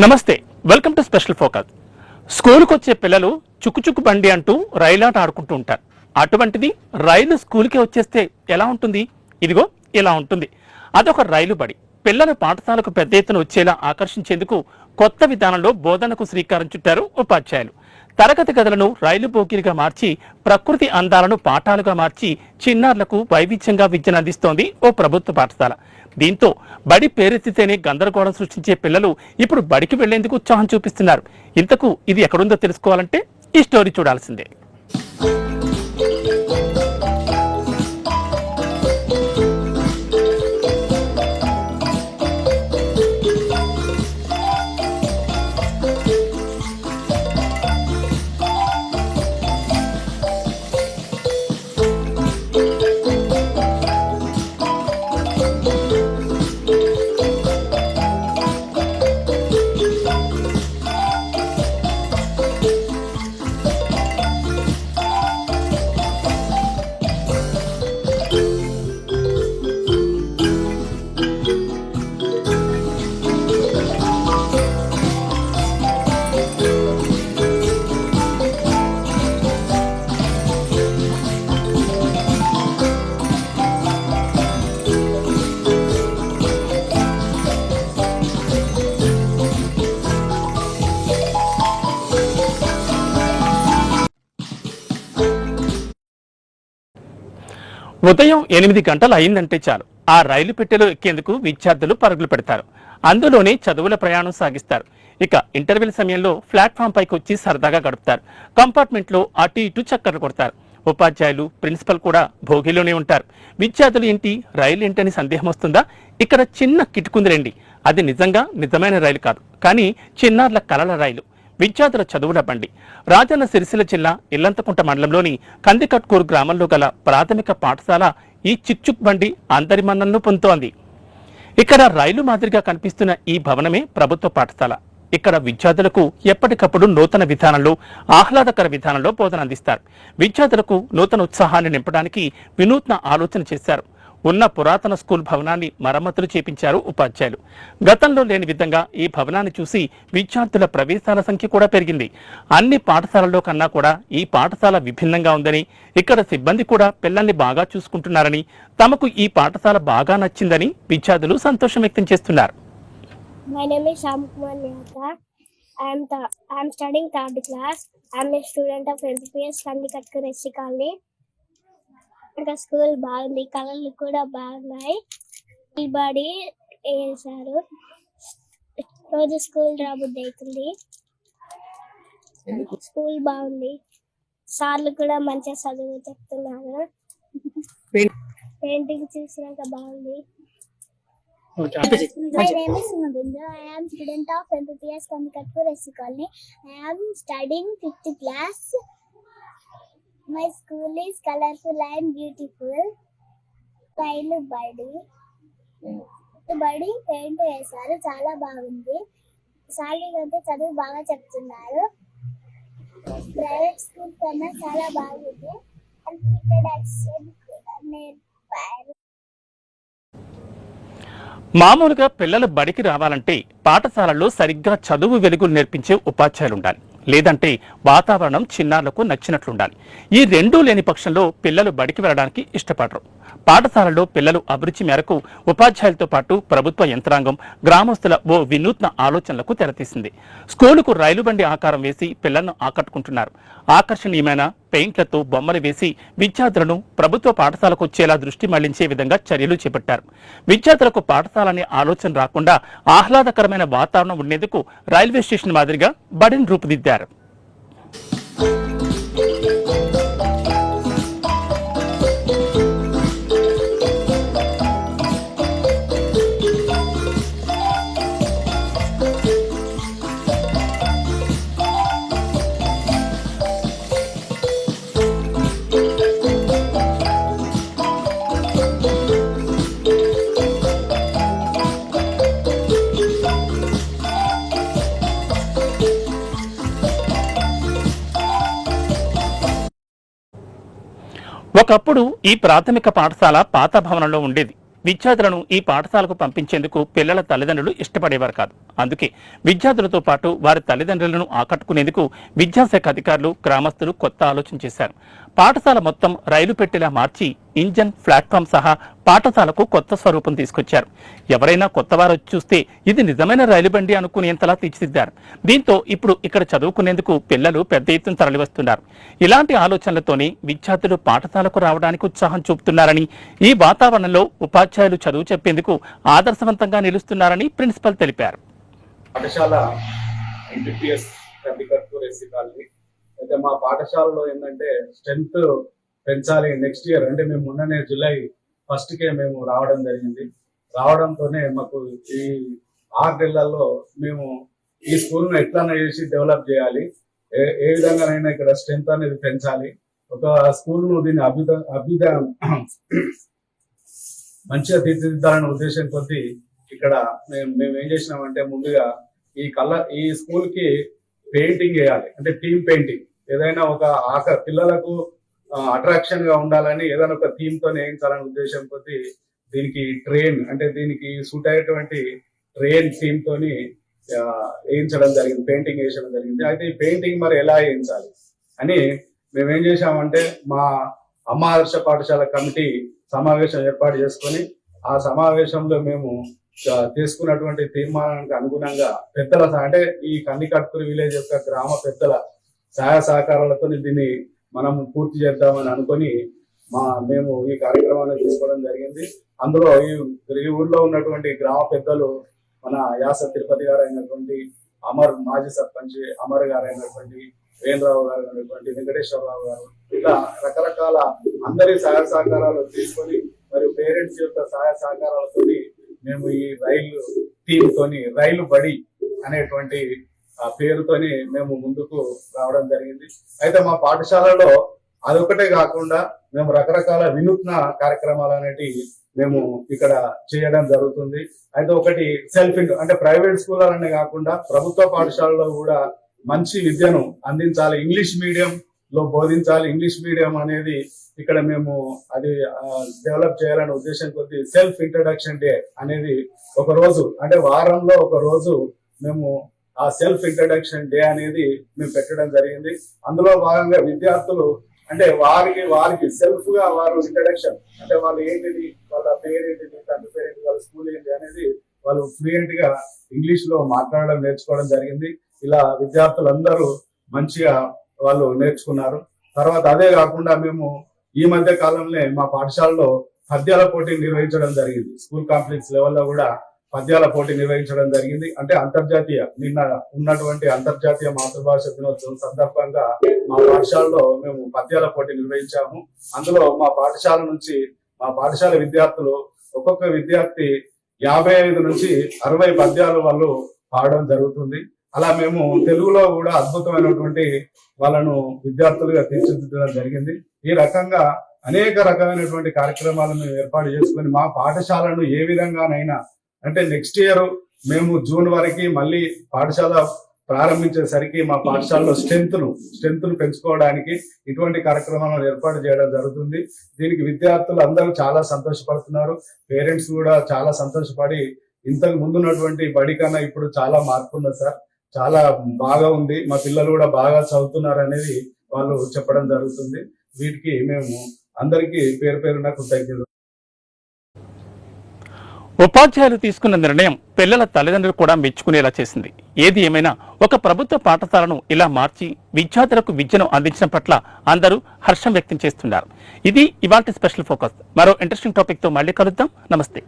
నమస్తే welcome to special focus స్కూల్కి వచ్చే పిల్లలు చుక్కుచుక్కు బండి అంటూ రైలాట ఆడుకుంటూ ఉంటారు. అటువంటిది రైలు స్కూల్కి వచ్చేస్తే ఎలా ఉంటుంది? ఇదిగో ఇలా ఉంటుంది. అదొక రైలు బడి. పిల్లలు పాఠశాలకు పెద్ద ఎత్తున వచ్చేలా ఆకర్షించేందుకు కొత్త విధానంలో బోధనకు శ్రీకారం చుట్టారు ఉపాధ్యాయులు. తరగతి గదులను రైలు బోగిలుగా మార్చి ప్రకృతి అందాలను పాఠాలుగా మార్చి చిన్నారులకు వైవిధ్యంగా విద్యను అందిస్తోంది ఓ ప్రభుత్వ పాఠశాల. దీంతో బడి పేరెత్తితేనే గందరగోళం సృష్టించే పిల్లలు ఇప్పుడు బడికి వెళ్ళేందుకు ఉత్సాహం చూపిస్తున్నారు. ఇంతకు ఇది ఎక్కడుందో తెలుసుకోవాలంటే ఈ స్టోరీ చూడాల్సిందే. ఉదయం ఎనిమిది గంటలు అయిందంటే చాలు. ఆ రైలు పెట్టెలో ఎక్కేందుకు విద్యార్థులు పరుగులు పెడతారు. అందులోనే చదువుల ప్రయాణం సాగిస్తారు. ఇక ఇంటర్వెల్ సమయంలో ప్లాట్ఫామ్ పైకి వచ్చి సరదాగా గడుపుతారు. కంపార్ట్మెంట్లో అటు ఇటు చక్కర్లు కొడతారు. ఉపాధ్యాయులు ప్రిన్సిపల్ కూడా భోగిలోనే ఉంటారు. విద్యార్థులు ఏంటి? రైలు ఏంటని సందేహం వస్తుందా? ఇక్కడ చిన్న కిటుకుందిరండి అది నిజంగా నిజమైన రైలు కాదు. కానీ చిన్నారుల కలల రైలు. విద్యార్థుల చదువుల బండి. రాజన్న సిరిసిల్ల జిల్లా ఇల్లంతకుంట మండలంలోని కందికట్కూరు గ్రామంలో గల ప్రాథమిక పాఠశాల ఈ చిక్చుక్ బండి అందరి మన్నలను పొందుతోంది. ఇక్కడ రైలు మాదిరిగా కనిపిస్తున్న ఈ భవనమే ప్రభుత్వ పాఠశాల. ఇక్కడ విద్యార్థులకు ఎప్పటికప్పుడు నూతన విధానంలో ఆహ్లాదకర విధానంలో బోధన అందిస్తారు. విద్యార్థులకు నూతన ఉత్సాహాన్ని నింపడానికి వినూత్న ఆలోచన చేశారు. ఉన్న పురాతన స్కూల్ భవనాన్ని మరమ్మతులు చేపించారు ఉపాధ్యాయులు గతంలో లేని విధంగా ఈ భవనాన్ని చూసి విద్యార్థుల ప్రవేశాల సంఖ్య కూడా పెరిగింది అన్ని పాఠశాలల్లో కన్నా కూడా ఈ పాఠశాల విభిన్నంగా ఉందని ఇక్కడ సిబ్బంది కూడా పిల్లల్ని బాగా చూసుకుంటున్నారని తమకు ఈ పాఠశాల బాగా నచ్చిందని విద్యార్థులు సంతోషం వ్యక్తం చేస్తున్నారు My name is Shyam Kumar I am th- I am studying third class. I am a student of MPPS Kandikatkar SC College. ఇంకా స్కూల్ బాగుంది కలర్లు కూడా బాగున్నాయి. ఈ బాడీ వేసారు. రోజు స్కూల్ రాబుద్ది అవుతుంది. స్కూల్ బాగుంది. సార్లు కూడా మంచిగా చదువు చెప్తున్నారు. పెయింటింగ్ చూసినాక బాగుంది. My name is Navindra. I am student of MPPS Kandikatpur SC Colony. I am studying fifth class. My school is colourful and beautiful రైలు బడి బడి పెయింట్ వేశారు. చాలా బాగుంది. సాలి అంటే చదువు బాగా చెప్తున్నారు. ప్రైవేట్ స్కూల్ కన్నా చాలా బాగుంది. నేర్పారు. మామూలుగా పిల్లలు బడికి రావాలంటే పాఠశాలల్లో సరిగ్గా చదువు వెలుగులు నేర్పించే ఉపాధ్యాయులు ఉండాలి. లేదంటే వాతావరణం చిన్నారులకు నచ్చినట్లుండాలి. ఈ రెండూ లేని పక్షంలో పిల్లలు బడికి వెళ్ళడానికి ఇష్టపడరు. పాఠశాలలో పిల్లలు అభిరుచి మేరకు ఉపాధ్యాయులతో పాటు ప్రభుత్వ యంత్రాంగం గ్రామస్తుల ఓ వినూత్న ఆలోచనలకు తెరతీసింది. స్కూలుకు రైలు బండి ఆకారం వేసి పిల్లలను ఆకట్టుకుంటున్నారు. ఆకర్షణీయమైన పెయింట్లతో బొమ్మలు వేసి విద్యార్థులను ప్రభుత్వ పాఠశాలకు వచ్చేలా దృష్టి మళ్ళించే విధంగా చర్యలు చేపట్టారు. విద్యార్థులకు పాఠశాల అనే ఆలోచన రాకుండా ఆహ్లాదకరమైన వాతావరణం ఉండేందుకు రైల్వే స్టేషన్ మాదిరిగా బడిని రూపుదిద్దారు. ఒకప్పుడు ఈ ప్రాథమిక పాఠశాల పాత భవనంలో ఉండేది. విద్యార్థులను ఈ పాఠశాలకు పంపించేందుకు పిల్లల తల్లిదండ్రులు ఇష్టపడేవారు కాదు. అందుకే విద్యార్థులతో పాటు వారి తల్లిదండ్రులను ఆకట్టుకునేందుకు విద్యాశాఖ అధికారులు గ్రామస్తులు కొత్త ఆలోచన చేశారు. పాఠశాల మొత్తం రైలు పెట్టేలా మార్చి ఇంజన్ ప్లాట్ఫామ్ సహా పాఠశాలకు కొత్త స్వరూపం తీసుకొచ్చారు. ఎవరైనా కొత్త వారు వచ్చి చూస్తే ఇది నిజమైన రైలు బండి అనుకునేంతలా తీర్చిదిద్దారు. దీంతో ఇప్పుడు ఇక్కడ చదువుకునేందుకు పిల్లలు పెద్ద ఎత్తున తరలివస్తున్నారు. ఇలాంటి ఆలోచనలతోనే విద్యార్థులు పాఠశాలకు రావడానికి ఉత్సాహం చూపుతున్నారని ఈ వాతావరణంలో ఉపాధ్యాయులు చదువు చెప్పేందుకు ఆదర్శవంతంగా నిలుస్తున్నారని ప్రిన్సిపల్ తెలిపారు. పాఠశాల ఎన్టీపీఎస్ కందికర్పూర్ ఎస్సీ కాలనీ అయితే మా పాఠశాలలో ఏంటంటే స్ట్రెంత్ పెంచాలి. నెక్స్ట్ ఇయర్ అంటే మేము మొన్ననే జూలై ఫస్ట్కే మేము రావడం జరిగింది. రావడంతోనే మాకు ఈ ఆరు నెలల్లో మేము ఈ స్కూల్ను ఎట్లా ఎట్లన్నా చేసి డెవలప్ చేయాలి. ఏ ఏ విధంగానైనా ఇక్కడ స్ట్రెంగ్త్ అనేది పెంచాలి. ఒక స్కూల్ను దీన్ని అభ్యుద అభ్యుద మంచిగా తీర్చిదిద్దాలనే ఉద్దేశం కొద్దీ ఇక్కడ మేము మేము ఏం చేసినామంటే ముందుగా ఈ కలర్ ఈ స్కూల్కి పెయింటింగ్ వేయాలి. అంటే థీమ్ పెయింటింగ్. ఏదైనా ఒక ఆక పిల్లలకు అట్రాక్షన్గా ఉండాలని ఏదైనా ఒక థీమ్తో వేయించాలనే ఉద్దేశం కొద్ది దీనికి ట్రైన్ అంటే దీనికి సూట్ అయ్యేటువంటి ట్రైన్ థీమ్ తోని వేయించడం జరిగింది పెయింటింగ్ వేయడం జరిగింది. అయితే ఈ పెయింటింగ్ మరి ఎలా వేయించాలి అని మేము ఏం చేశామంటే మా అమ్మ ఆదర్శ పాఠశాల కమిటీ సమావేశం ఏర్పాటు చేసుకొని ఆ సమావేశంలో మేము తీసుకున్నటువంటి తీర్మానానికి అనుగుణంగా పెద్దల అంటే ఈ కన్నికట్కూరు విలేజ్ యొక్క గ్రామ పెద్దల సహాయ సహకారాలతో దీన్ని మనం పూర్తి చేద్దామని అనుకొని మా మేము ఈ కార్యక్రమాన్ని తీసుకోవడం జరిగింది. అందులో ఈ ఈ ఊర్లో ఉన్నటువంటి గ్రామ పెద్దలు మన యాస తిరుపతి గారు అయినటువంటి అమర్ మాజీ సర్పంచ్ అమర్ గారు అయినటువంటి వేణరావు గారు అయినటువంటి వెంకటేశ్వరరావు గారు ఇలా రకరకాల అందరి సహాయ సహకారాలు తీసుకొని మరియు పేరెంట్స్ యొక్క సహాయ సహకారాలతోని మేము ఈ రైలు టీమ్ తోని రైలు బడి అనేటువంటి పేరుతోని మేము ముందుకు రావడం జరిగింది. అయితే మా పాఠశాలలో అదొకటే కాకుండా మేము రకరకాల వినూత్న కార్యక్రమాలు అనేటివి మేము ఇక్కడ చేయడం జరుగుతుంది. అయితే ఒకటి సెల్ఫ్ అంటే ప్రైవేట్ స్కూళ్ళనే కాకుండా ప్రభుత్వ పాఠశాలలో కూడా మంచి విద్యను అందించాలి. ఇంగ్లీష్ మీడియం లో బోధించాలి. ఇంగ్లీష్ మీడియం అనేది ఇక్కడ మేము అది డెవలప్ చేయాలనే ఉద్దేశం కొద్ది సెల్ఫ్ ఇంట్రడక్షన్ డే అనేది ఒక రోజు అంటే వారంలో ఒక రోజు మేము ఆ సెల్ఫ్ ఇంట్రడక్షన్ డే అనేది మేము పెట్టడం జరిగింది. అందులో భాగంగా విద్యార్థులు అంటే వారికి వారికి సెల్ఫ్గా వారు ఇంట్రడక్షన్ అంటే వాళ్ళు ఏంటిది వాళ్ళ పేరు ఏంటిది తండ్రి పేరు ఏంటి వాళ్ళ స్కూల్ ఏంటి అనేది వాళ్ళు ఫ్లూయెంట్గా ఇంగ్లీష్లో మాట్లాడడం నేర్చుకోవడం జరిగింది. ఇలా విద్యార్థులందరూ మంచిగా వాళ్ళు నేర్చుకున్నారు. తర్వాత అదే కాకుండా మేము ఈ మధ్య కాలంలో మా పాఠశాలలో పద్యాల పోటీ నిర్వహించడం జరిగింది. స్కూల్ కాంప్లెక్స్ లెవెల్లో కూడా పద్యాల పోటీ నిర్వహించడం జరిగింది. అంటే అంతర్జాతీయ నిన్న ఉన్నటువంటి అంతర్జాతీయ మాతృభాష దినోత్సవం సందర్భంగా మా పాఠశాలలో మేము పద్యాల పోటీ నిర్వహించాము. అందులో మా పాఠశాల నుంచి మా పాఠశాల విద్యార్థులు ఒక్కొక్క విద్యార్థి యాభై ఐదు నుంచి అరవై పద్యాలు వాళ్ళు పాడడం జరుగుతుంది. అలా మేము తెలుగులో కూడా అద్భుతమైనటువంటి వాళ్ళను విద్యార్థులుగా తీర్చిదిద్దడం జరిగింది. ఈ రకంగా అనేక రకమైనటువంటి కార్యక్రమాలను ఏర్పాటు చేసుకొని మా పాఠశాలను ఏ విధంగానైనా అంటే నెక్స్ట్ ఇయర్ మేము జూన్ వరకు మళ్ళీ పాఠశాల ప్రారంభించేసరికి మా పాఠశాలలో స్ట్రెంత్ను స్ట్రెంత్ను పెంచుకోవడానికి ఇటువంటి కార్యక్రమాలను ఏర్పాటు చేయడం జరుగుతుంది. దీనికి విద్యార్థులు అందరూ చాలా సంతోషపడుతున్నారు. పేరెంట్స్ కూడా చాలా సంతోషపడి ఇంతకు ముందున్నటువంటి బడి కన్నా ఇప్పుడు చాలా మార్పు ఉన్నది సార్. చాలా బాగా ఉంది. మా పిల్లలు కూడా బాగా చదువుతున్నారు అనేది వాళ్ళు చెప్పడం జరుగుతుంది. వీటికి మేము అందరికీ పేరు పేరున కృతజ్ఞతలు. ఉపాధ్యాయులు తీసుకున్న నిర్ణయం పిల్లల తల్లిదండ్రులు కూడా మెచ్చుకునేలా చేసింది. ఏది ఏమైనా ఒక ప్రభుత్వ పాఠశాలను ఇలా మార్చి విద్యార్థులకు విద్యను అందించడం పట్ల అందరూ హర్షం వ్యక్తం చేస్తున్నారు. ఇది ఇవాళ స్పెషల్ ఫోకస్. మరో ఇంట్రెస్టింగ్ టాపిక్తో మళ్ళీ కలుద్దాం. నమస్తే.